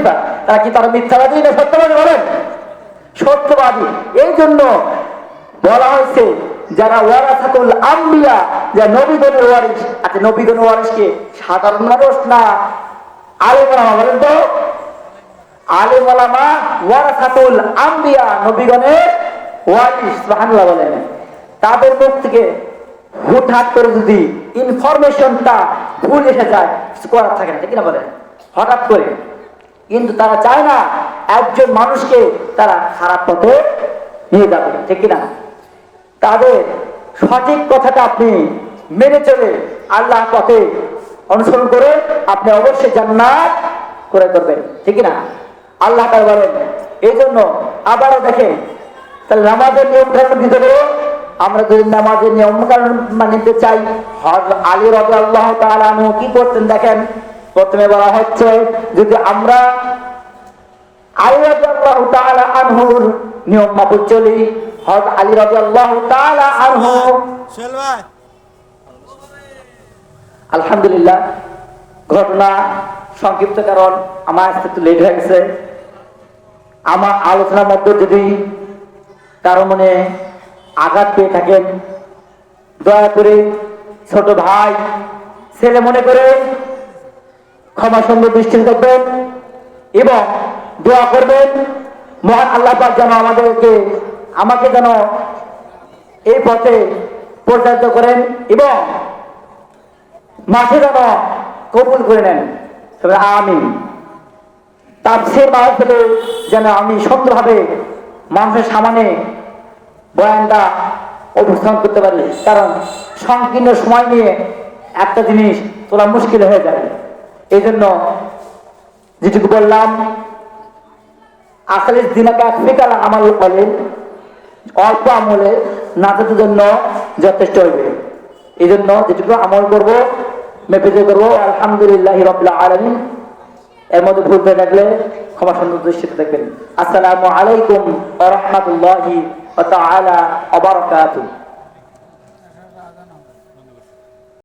কাদিবা তারা কি তারা মিথ্যাবাদী না সত্যবাদী বলেন? সত্যবাদী। এই জন্য বলা হয়েছে, যারা ওয়ারাসাতুল আম্বিয়া, যা নবীগণের ওয়ারিস আচ্ছা নবীগণের ওয়ারিসকে সাধারণ মানুষ না আলেমা বলেন তো? আলেম ওলামা ওয়ারাসাতুল আম্বিয়া, নবীগণের ওয়ারিস সুবহানাল্লাহ বলেন। তাদের মুখ থেকে হুটহাট করে যদি ইনফরমেশনটা ভুল এসে যায়, কিছু করার থাকে না, ঠিক না বলেন? হঠাৎ করে। কিন্তু তারা চায় না একজন মানুষকে তারা খারাপ পথে নিয়ে যাবে, ঠিক না তাদের সঠিক কথাটা আপনি মেনে চলে আল্লাহ পথে অনুসরণ করে আপনি অবশ্যই জান্নাত করে করবেন ঠিক না আল্লাহ তাআলা বলেন এই জন্য আবারও দেখেন, তাহলে নামাজের নিয়ম কানুন ভিতরে আমরা যদি নামাজের নিয়ম কানুন মানিতে চাই। হযরত আলী রাদিয়াল্লাহু তাআলা আনহু কি করতেন দেখেন? প্রথমে বলা হচ্ছে যদি আমরা আনহুর নিয়ম চলি হযরত আলী আনহু। আলহামদুলিল্লাহ ঘটনা সংক্ষিপ্ত কারণ আমার আসতে একটু লেট হয়ে গেছে। আমার আলোচনার মধ্যে যদি কারও মনে আঘাত পেয়ে থাকেন দয়া করে ছোট ভাই ছেলে মনে করে ক্ষমা সুন্দর দৃষ্টিতে দেখবেন এবং দোয়া করবেন, মহান আল্লাহ পাক যেন আমাদেরকে, আমাকে যেন এই পথে পরিচালিত করেন এবং মাঠে যেন কবুল করে নেন। আমি তাফসির মাহফিলে যেন আমি সুন্দরভাবে মানুষের সামনে বয়ানটা অবস্থান করতে পারি, কারণ সংকীর্ণ সময় নিয়ে একটা জিনিস তোলা মুশকিল হয়ে যায়। এই জন্য যেটুকু বললাম আসলে দিনাকে বলেন অল্প আমলে জন্য যথেষ্ট হইবে। এই জন্য যেটুকু আমল করব মেপেজে করব, আলহামদুলিল্লাহ রবিল্লা আলমিন। এর মধ্যে ভুল থাকলে ক্ষমা সুন্দর দৃষ্টিতে দেখবেন। আসসালামু আলাইকুম ওয়া তাআলা